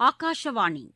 ஆகாஷவாணி.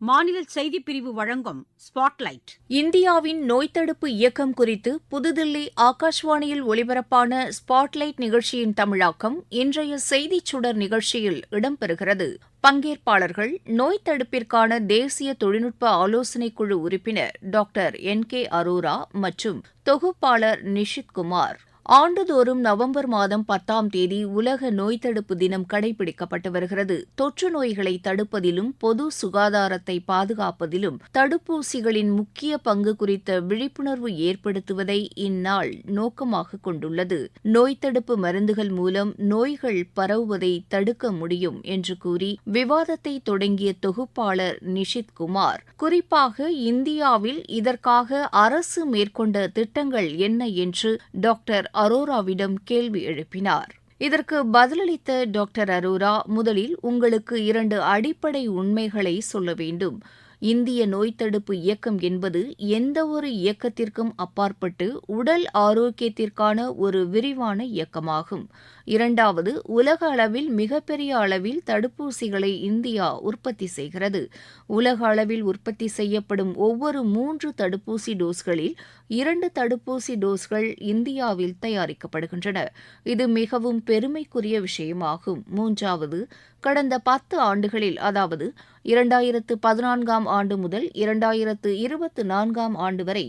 மாநில செய்திப்பிரிவு வழங்கும் ஸ்பாட்லைட். இந்தியாவின் நோய் தடுப்பு இயக்கம் குறித்து புதுதில்லி ஆகாஷ்வாணியில் ஒலிபரப்பான ஸ்பாட்லைட் நிகழ்ச்சியின் தமிழாக்கம் இன்றைய செய்திச் சுடர் நிகழ்ச்சியில் இடம்பெறுகிறது. பங்கேற்பாளர்கள் நோய் தடுப்பிற்கான தேசிய தொழில்நுட்ப ஆலோசனைக் குழு உறுப்பினர் டாக்டர் என் கே அரோரா மற்றும் தொகுப்பாளர் நிஷித் குமார். ஆண்டுதோறும் நவம்பர் மாதம் பத்தாம் தேதி உலக நோய் தடுப்பு தினம் கடைபிடிக்கப்பட்டு வருகிறது. தொற்று நோய்களை தடுப்பதிலும் பொது சுகாதாரத்தை பாதுகாப்பதிலும் தடுப்பூசிகளின் முக்கிய பங்கு குறித்த விழிப்புணர்வு ஏற்படுத்துவதை இந்நாள் நோக்கமாக கொண்டுள்ளது. நோய் தடுப்பு மருந்துகள் மூலம் நோய்கள் பரவுவதை தடுக்க முடியும் என்று கூறி விவாதத்தை தொடங்கிய தொகுப்பாளர் நிஷித் குமார் குறிப்பாக இந்தியாவில் இதற்காக அரசு மேற்கொண்ட திட்டங்கள் என்ன என்று டாக்டர் அரோராவிடம் கேள்வி எழுப்பினார். இதற்கு பதிலளித்த டாக்டர் அரோரா முதலில் உங்களுக்கு இரண்டு அடிப்படை உண்மைகளை சொல்ல வேண்டும். இந்திய நோய் தடுப்பு இயக்கம் என்பது எந்தவொரு இயக்கத்திற்கும் அப்பாற்பட்டு உடல் ஆரோக்கியத்திற்கான ஒரு விரிவான இயக்கமாகும். இரண்டாவது உலக அளவில் மிகப்பெரிய அளவில் தடுப்பூசிகளை இந்தியா உற்பத்தி செய்கிறது. உலக அளவில் உற்பத்தி செய்யப்படும் ஒவ்வொரு மூன்று தடுப்பூசி டோஸ்களில் இரண்டு தடுப்பூசி டோஸ்கள் இந்தியாவில் தயாரிக்கப்படுகின்றன. இது மிகவும் பெருமைக்குரிய விஷயமாகும். மூன்றாவது கடந்த பத்து ஆண்டுகளில் அதாவது இரண்டாயிரத்து பதினான்காம் ஆண்டு முதல் இரண்டாயிரத்து இருபத்து நான்காம் ஆண்டு வரை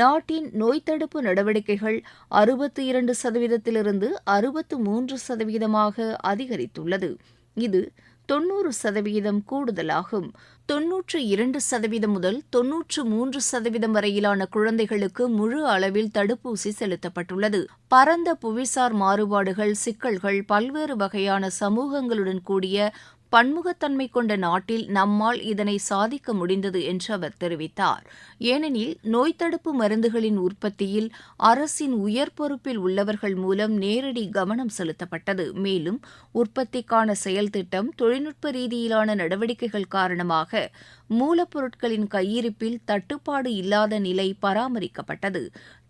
நாட்டின் நோய் தடுப்பு நடவடிக்கைகள் அறுபத்து இரண்டு சதவீதத்திலிருந்து அறுபத்து மூன்று சதவீதமாக அதிகரித்துள்ளது. இது தொன்னூறு சதவீதம் கூடுதலாகும். தொன்னூற்று இரண்டு சதவீதம் முதல் தொன்னூற்று மூன்று சதவீதம் வரையிலான குழந்தைகளுக்கு முழு அளவில் தடுப்பூசி செலுத்தப்பட்டுள்ளது. பரந்த புவிசார் மாறுபாடுகள் சிக்கல்கள் பல்வேறு வகையான சமூகங்களுடன் கூடிய பன்முகத்தன்மை கொண்ட நாட்டில் நம்மால் இதனை சாதிக்க முடிந்தது என்று அவர் தெரிவித்தார். ஏனெனில் நோய் தடுப்பு மருந்துகளின் உற்பத்தியில் அரசின் உயர் பொறுப்பில் உள்ளவர்கள் மூலம் நேரடி கவனம் செலுத்தப்பட்டது. மேலும் உற்பத்திக்கான செயல்திட்டம் தொழில்நுட்ப ரீதியிலான நடவடிக்கைகள் காரணமாக மூலப்பொருட்களின் கையிருப்பில் தட்டுப்பாடு இல்லாத நிலை பராமரிக்கப்பட்டது.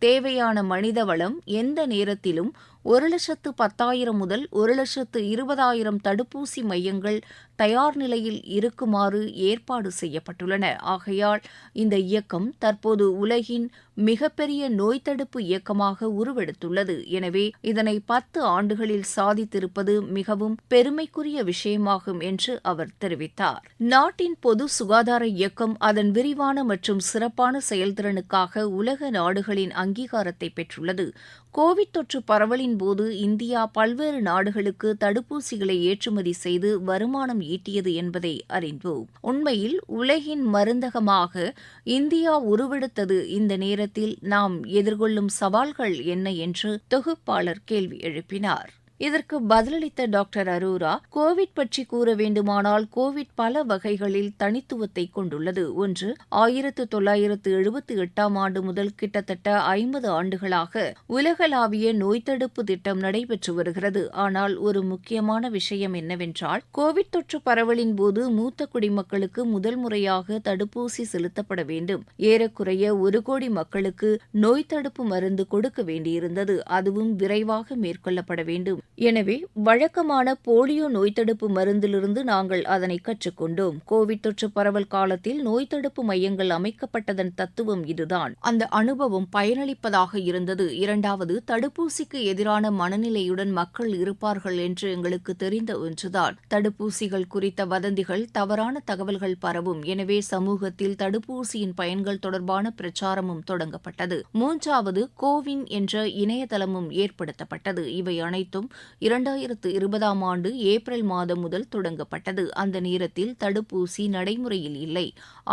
தேவையான மனித வளம் எந்த நேரத்திலும் ஒரு லட்சத்து பத்தாயிரம் முதல் ஒரு லட்சத்து இருபதாயிரம் தடுப்பூசி மையங்கள் தயார் நிலையில் இருக்குமாறு ஏற்பாடு செய்யப்பட்டுள்ளன. ஆகையால் இந்த இயக்கம் தற்போது உலகின் மிகப்பெரிய நோய் தடுப்பு இயக்கமாக உருவெடுத்துள்ளது. எனவே இதனை பத்து ஆண்டுகளில் சாதித்திருப்பது மிகவும் பெருமைக்குரிய விஷயமாகும் என்று அவர் தெரிவித்தார். நாட்டின் பொது சுகாதார இயக்கம் அதன் விரிவான மற்றும் சிறப்பான செயல்திறனுக்காக உலக நாடுகளின் அங்கீகாரத்தை பெற்றுள்ளது. கோவிட் தொற்று பரவலின் போது இந்தியா பல்வேறு நாடுகளுக்கு தடுப்பூசிகளை ஏற்றுமதி செய்து வருமானம் ஈட்டியது என்பதை அறிந்தோம். உண்மையில் உலகின் மருந்தகமாக இந்தியா உருவெடுத்தது இந்த நேரத்தில் நாம் எதிர்கொள்ளும் சவால்கள் என்ன என்று தொகுப்பாளர் கேள்வி எழுப்பினார். இதற்கு பதிலளித்த டாக்டர் அரூரா கோவிட் பற்றி கூற வேண்டுமானால் கோவிட் பல வகைகளில் தனித்துவத்தை கொண்டுள்ளது. ஒன்று ஆயிரத்து தொள்ளாயிரத்து எழுபத்தி எட்டாம் ஆண்டு முதல் கிட்டத்தட்ட ஐம்பது ஆண்டுகளாக உலகளாவிய நோய் தடுப்பு திட்டம் நடைபெற்று வருகிறது. ஆனால் ஒரு முக்கியமான விஷயம் என்னவென்றால் கோவிட் தொற்று பரவலின் போது மூத்த குடிமக்களுக்கு முதல் முறையாக தடுப்பூசி செலுத்தப்பட வேண்டும். ஏறக்குறைய ஒரு கோடி மக்களுக்கு நோய் தடுப்பு மருந்து கொடுக்க வேண்டியிருந்தது. அதுவும் விரைவாக மேற்கொள்ளப்பட வேண்டும். எனவே வழக்கமான போலியோ நோய் தடுப்பு மருந்திலிருந்து நாங்கள் அதனை கற்றுக்கொண்டோம். கோவிட் தொற்று பரவல் காலத்தில் நோய் தடுப்பு மையங்கள் அமைக்கப்பட்டதன் தத்துவம் இதுதான். அந்த அனுபவம் பயனளிப்பதாக இருந்தது. இரண்டாவது தடுப்பூசிக்கு எதிரான மனநிலையுடன் மக்கள் இருப்பார்கள் என்று எங்களுக்கு தெரிந்த ஒன்றுதான். தடுப்பூசிகள் குறித்த வதந்திகள் தவறான தகவல்கள் பரவும். எனவே சமூகத்தில் தடுப்பூசியின் பயன்கள் தொடர்பான பிரச்சாரமும் தொடங்கப்பட்டது. மூன்றாவது கோவின் என்ற இணையதளமும் ஏற்படுத்தப்பட்டது. இவை அனைத்தும் இரண்டாயிரத்து இருபதாம் ஆண்டு ஏப்ரல் மாதம் முதல் தொடங்கப்பட்டது. அந்த நேரத்தில் தடுப்பூசி நடைமுறையில் இல்லை.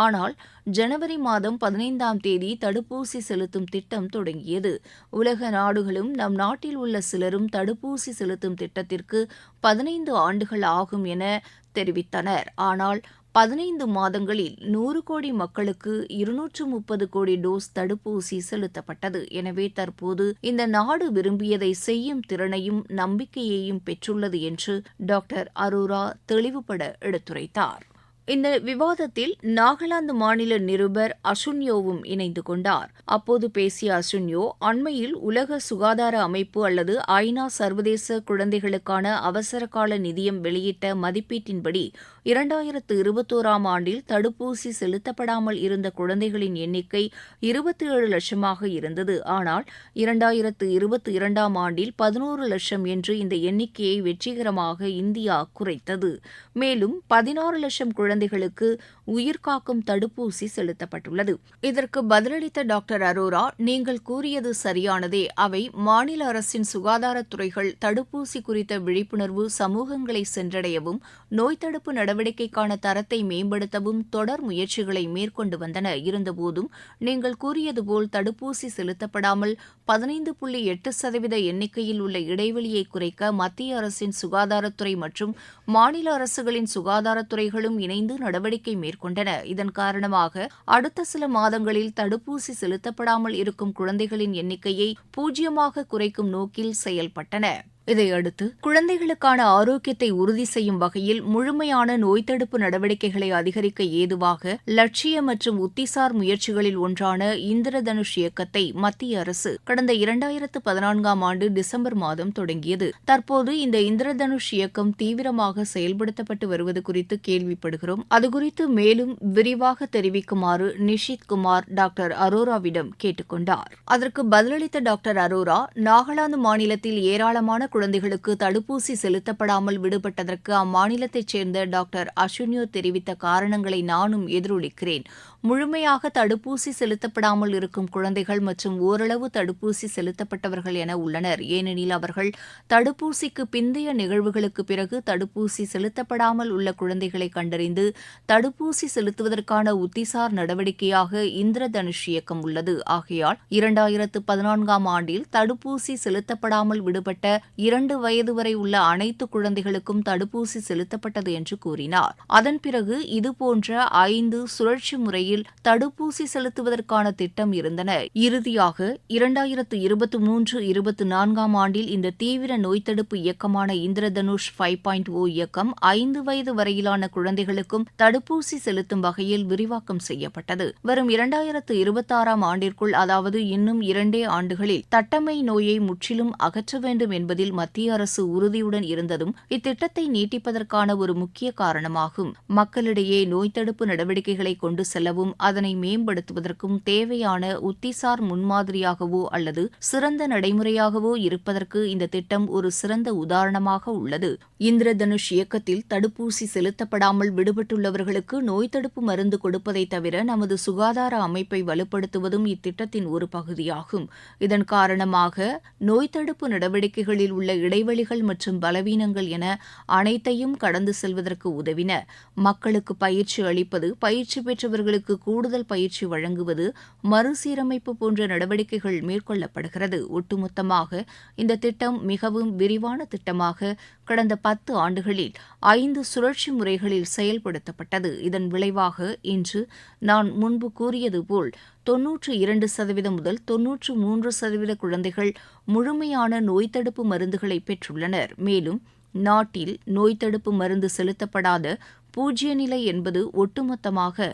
ஆனால் ஜனவரி மாதம் பதினைந்தாம் தேதி தடுப்பூசி செலுத்தும் திட்டம் தொடங்கியது. உலக நாடுகளும் நம் நாட்டில் உள்ள சிலரும் தடுப்பூசி செலுத்தும் திட்டத்திற்கு பதினைந்து ஆண்டுகள் ஆகும் என தெரிவித்தனர். ஆனால் பதினைந்து மாதங்களில் நூறு கோடி மக்களுக்கு இருநூற்று முப்பது கோடி டோஸ் தடுப்பூசி செலுத்தப்பட்டது. எனவே தற்போது இந்த நாடு விரும்பியதை செய்யும் திறனையும் நம்பிக்கையையும் பெற்றுள்ளது என்று டாக்டர் அரோரா தெளிவுபட எடுத்துரைத்தார். இந்த விவாதத்தில் நாகாலாந்து மாநில நிருபர் அசுன்யோவும் இணைந்து கொண்டார். அப்போது பேசிய அசுன்யோ அண்மையில் உலக சுகாதார அமைப்பு அல்லது ஐநா சர்வதேச குழந்தைகளுக்கான அவசரகால நிதியம் வெளியிட்ட மதிப்பீட்டின்படி இரண்டாயிரத்து இருபத்தோராம் ஆண்டில் தடுப்பூசி செலுத்தப்படாமல் இருந்த குழந்தைகளின் எண்ணிக்கை இருபத்தி ஏழு லட்சமாக இருந்தது. ஆனால் இரண்டாயிரத்து இருபத்தி இரண்டாம் ஆண்டில் பதினோரு லட்சம் என்று இந்த எண்ணிக்கையை வெற்றிகரமாக இந்தியா குறைத்தது. மேலும் பதினாறு லட்சம் குழந்தைகளுக்கு உயிர்காக்கும் தடுப்பூசி செலுத்தப்பட்டுள்ளது. இதற்கு பதிலளித்த டாக்டர் அரோரா நீங்கள் கூறியது சரியானதே. அவை மாநில அரசின் சுகாதாரத்துறைகள் தடுப்பூசி குறித்த விழிப்புணர்வு சமூகங்களை சென்றடையவும் நோய் தடுப்பு நடவடிக்கைக்கான தரத்தை மேம்படுத்தவும் தொடர் முயற்சிகளை மேற்கொண்டு வந்தன. இருந்தபோதும் நீங்கள் கூறியது போல் தடுப்பூசி செலுத்தப்படாமல் பதினைந்து புள்ளி எட்டு சதவீத எண்ணிக்கையில் உள்ள இடைவெளியை குறைக்க மத்திய அரசின் சுகாதாரத்துறை மற்றும் மாநில அரசுகளின் சுகாதாரத்துறைகளும் இணைந்து நடவடிக்கை மேற்கொண்டன. இதன் காரணமாக அடுத்த சில மாதங்களில் தடுப்பூசி செலுத்தப்படாமல் இருக்கும் குழந்தைகளின் எண்ணிக்கையை பூஜ்ஜியமாக குறைக்கும் நோக்கில் செயல்பட்டன. இதையடுத்து குழந்தைகளுக்கான ஆரோக்கியத்தை உறுதி செய்யும் வகையில் முழுமையான நோய் தடுப்பு நடவடிக்கைகளை அதிகரிக்க ஏதுவாக லட்சிய மற்றும் உத்திசார் முயற்சிகளில் ஒன்றான இந்திரதனுஷ் இயக்கத்தை மத்திய அரசு கடந்த இரண்டாயிரத்து பதினான்காம் ஆண்டு டிசம்பர் மாதம் தொடங்கியது. தற்போது இந்த இந்திரதனுஷ் இயக்கம் தீவிரமாக செயல்படுத்தப்பட்டு வருவது குறித்து கேள்விப்படுகிறோம். அதுகுறித்து மேலும் விரிவாக தெரிவிக்குமாறு நிஷித் குமார் டாக்டர் அரோராவிடம் கேட்டுக்கொண்டார். அதற்கு பதிலளித்த டாக்டர் அரோரா நாகாலாந்து மாநிலத்தில் ஏராளமான குழந்தைகளுக்கு தடுப்பூசி செலுத்தப்படாமல் விடுபட்டதற்கு அம்மாநிலத்தைச் சேர்ந்த டாக்டர் அஷுன்யோ தெரிவித்த காரணங்களை நானும் எதிரொலிக்கிறேன். முழுமையாக தடுப்பூசி செலுத்தப்படாமல் இருக்கும் குழந்தைகள் மற்றும் ஓரளவு தடுப்பூசி செலுத்தப்பட்டவர்கள் என உள்ளனர். ஏனெனில் அவர்கள் தடுப்பூசிக்கு பிந்தைய நிகழ்வுகளுக்கு பிறகு தடுப்பூசி செலுத்தப்படாமல் உள்ள குழந்தைகளை கண்டறிந்து தடுப்பூசி செலுத்துவதற்கான உத்திசார் நடவடிக்கையாக இந்திரதனுஷ் இயக்கம் உள்ளது. ஆகையால் இரண்டாயிரத்து பதினான்காம் ஆண்டில் தடுப்பூசி செலுத்தப்படாமல் விடுபட்ட இரண்டு வயது வரை உள்ள அனைத்து குழந்தைகளுக்கும் தடுப்பூசி செலுத்தப்பட்டது என்று கூறினார். அதன் பிறகு இதுபோன்ற ஐந்து சுழற்சி முறையில் தடுப்பூசி செலுத்துவதற்கான திட்டம் இருந்தன. இறுதியாக இரண்டாயிரத்து இருபத்தி மூன்று இருபத்தி நான்காம் ஆண்டில் இந்த தீவிர நோய் தடுப்பு இயக்கமான இந்திரதனுஷ் ஃபைவ் பாயிண்ட் ஓ இயக்கம் ஐந்து வயது வரையிலான குழந்தைகளுக்கும் தடுப்பூசி செலுத்தும் வகையில் விரிவாக்கம் செய்யப்பட்டது. வரும் இரண்டாயிரத்து இருபத்தாறாம் ஆண்டிற்குள் அதாவது இன்னும் இரண்டே ஆண்டுகளில் தட்டம்மை நோயை முற்றிலும் அகற்ற வேண்டும் என்பதில் மத்திய அரசு உறுதியுடன் இருந்ததும் இத்திட்டத்தை நீட்டிப்பதற்கான ஒரு முக்கிய காரணமாகும். மக்களிடையே நோய் தடுப்பு நடவடிக்கைகளை கொண்டு செல்லவும் அதனை மேம்படுத்துவதற்கும் தேவையான உத்திசார் முன்மாதிரியாகவோ அல்லது சிறந்த நடைமுறையாகவோ இருப்பதற்கு இந்த திட்டம் ஒரு சிறந்த உதாரணமாக உள்ளது. இந்திரதனுஷ் இயக்கத்தில் தடுப்பூசி செலுத்தப்படாமல் விடுபட்டுள்ளவர்களுக்கு நோய் தடுப்பு மருந்து கொடுப்பதை தவிர நமது சுகாதார அமைப்பை வலுப்படுத்துவதும் இத்திட்டத்தின் ஒரு பகுதியாகும். இதன் காரணமாக நோய் தடுப்பு நடவடிக்கைகளில் உள்ள இடைவெளிகள் மற்றும் பலவீனங்கள் என அனைத்தையும் கடந்து செல்வதற்கு உதவின. மக்களுக்கு பயிற்சி அளிப்பது பயிற்சி பெற்றவர்களுக்கு கூடுதல் பயிற்சி வழங்குவது மறுசீரமைப்பு போன்ற நடவடிக்கைகள் மேற்கொள்ளப்படுகிறது. ஒட்டுமொத்தமாக இந்த திட்டம் மிகவும் விரிவான திட்டமாக கடந்த பத்து ஆண்டுகளில் ஐந்து சுழற்சி முறைகளில் செயல்படுத்தப்பட்டது. இதன் விளைவாக இன்று நான் முன்பு கூறியது போல் தொன்னூற்று இரண்டு சதவீதம் முதல் தொன்னூற்று மூன்று சதவீத குழந்தைகள் முழுமையான நோய் தடுப்பு மருந்துகளை பெற்றுள்ளனர். மேலும் நாட்டில் நோய் தடுப்பு மருந்து செலுத்தப்படாத பூஜ்ய நிலை என்பது ஒட்டுமொத்தமாக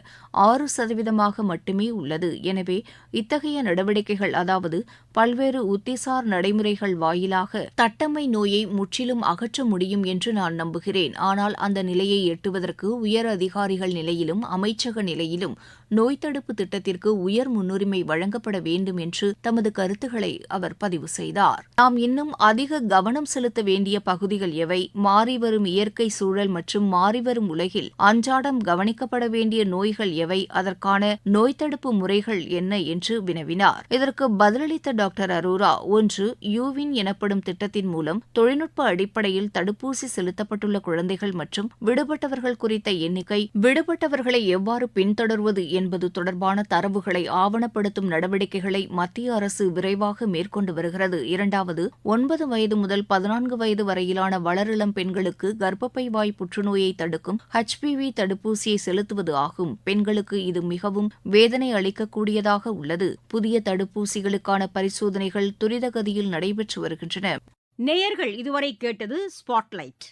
ஆறு சதவீதமாக மட்டுமே உள்ளது. எனவே இத்தகைய நடவடிக்கைகள் அதாவது பல்வேறு உத்திசார் நடைமுறைகள் வாயிலாக தட்டம்மை நோயை முற்றிலும் அகற்ற முடியும் என்று நான் நம்புகிறேன். ஆனால் அந்த நிலையை எட்டுவதற்கு உயர் அதிகாரிகள் நிலையிலும் அமைச்சக நிலையிலும் நோய் தடுப்பு திட்டத்திற்கு உயர் முன்னுரிமை வழங்கப்பட வேண்டும் என்று தமது கருத்துக்களை அவர் பதிவு செய்தார். நாம் இன்னும் அதிக கவனம் செலுத்த வேண்டிய பகுதிகள் எவை? மாறிவரும் இயற்கை சூழல் மற்றும் மாறிவரும் உலகில் அன்றாடம் கவனிக்கப்பட வேண்டிய நோய்கள் எவை? அதற்கான நோய் தடுப்பு முறைகள் என்ன என்று வினவினார். இதற்கு பதிலளித்த டாக்டர் அரோரா ஒன்று யூவின் எனப்படும் திட்டத்தின் மூலம் தொழில்நுட்ப அடிப்படையில் தடுப்பூசி செலுத்தப்பட்டுள்ள குழந்தைகள் மற்றும் விடுபட்டவர்கள் குறித்த எண்ணிக்கை விடுபட்டவர்களை எவ்வாறு பின்தொடர்வது என்பது தொடர்பான தரவுகளை ஆவணப்படுத்தும் நடவடிக்கைகளை மத்திய அரசு விரைவாக மேற்கொண்டு வருகிறது. இரண்டாவது ஒன்பது வயது முதல் பதினான்கு வயது வரையிலான வளரிளம் பெண்களுக்கு கர்ப்பப்பை வாய் புற்றுநோயை தடுக்கும் ஹெச்பிவி தடுப்பூசியை செலுத்துவது ஆகும். பெண்களுக்கு இது மிகவும் வேதனை அளிக்கக்கூடியதாக உள்ளது. புதிய தடுப்பூசிகளுக்கான பரிசோதனைகள் துரிதகதியில் நடைபெற்று வருகின்றன. நேயர்கள் இதுவரை கேட்டது ஸ்பாட்லைட்